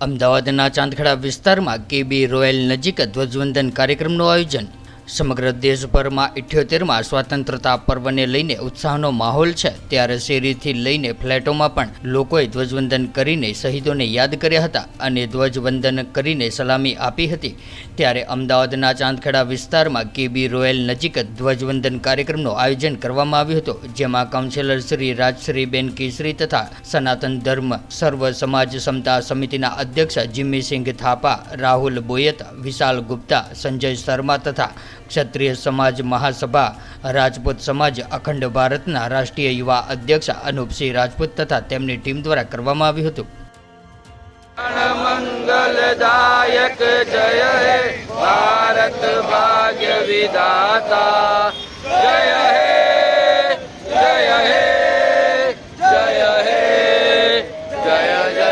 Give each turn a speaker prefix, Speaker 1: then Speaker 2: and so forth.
Speaker 1: અમદાવાદના ચાંદખેડા વિસ્તારમાં કેબી રોયલ નજીક ધ્વજવંદન કાર્યક્રમનું આયોજન સમગ્ર દેશભરમાં ઇઠ્યોતેરમાં સ્વતંત્રતા પર્વને લઈને ઉત્સાહનો માહોલ છે. ત્યારે શેરીથી લઈને ફ્લેટોમાં પણ લોકોએ ધ્વજવંદન કરીને શહીદોને યાદ કર્યા હતા અને ધ્વજવંદન કરીને સલામી આપી હતી. ત્યારે અમદાવાદના ચાંદખેડા વિસ્તારમાં કેબી રોયલ નજીક ધ્વજવંદન કાર્યક્રમનું આયોજન કરવામાં આવ્યું હતું, જેમાં કાઉન્સિલર શ્રી રાજશ્રીબેન કેસરી તથા સનાતન ધર્મ સર્વ સમાજ સમતા સમિતિના અધ્યક્ષ જિમ્મીસિંહ થાપા, રાહુલ બોયત, વિશાલ ગુપ્તા, સંજય શર્મા તથા ક્ષત્રિય સમાજ મહાસભા, રાજપૂત સમાજ, અખંડ ભારતના રાષ્ટ્રીય યુવા અધ્યક્ષ અનુપસિંહ રાજપૂત તથા તેમની ટીમ દ્વારા કરવામાં આવ્યું હતું.
Speaker 2: મંગલદાયક જય ભારત ભાગ્ય વિધાતા. જય હે જય હે જય હે, જય જય